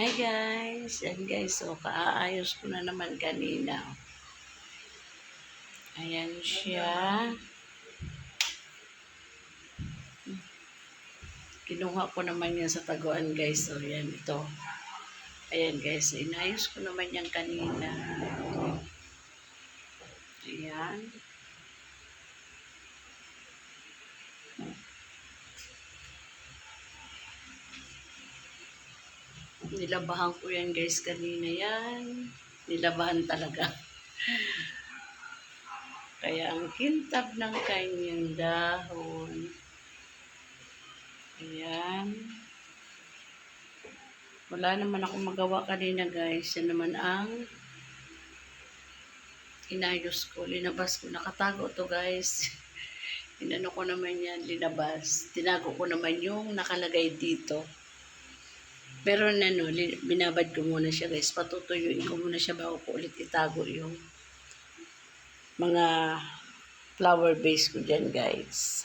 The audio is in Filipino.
Hi guys! Yan guys, so kaaayos ko na naman kanina. Ayan siya. Kinuha ko naman yan sa taguan guys. So yan ito. Ayan guys, inayos ko naman yan kanina. Ayan. Nilabahan ko yan guys kanina yan. Nilabahan talaga. Kaya ang kintab ng kanyang dahon. Ayan. Wala naman akong magawa kanina guys. Yan naman ang inayos ko. Linabas ko. Nakatago to guys. Inano ko naman yan. Linabas. Tinago ko naman yung nakalagay dito. Pero ano, binabad ko muna siya guys. Patutuyuin ko muna siya bago ko ulit itago yung mga flower base ko dyan guys.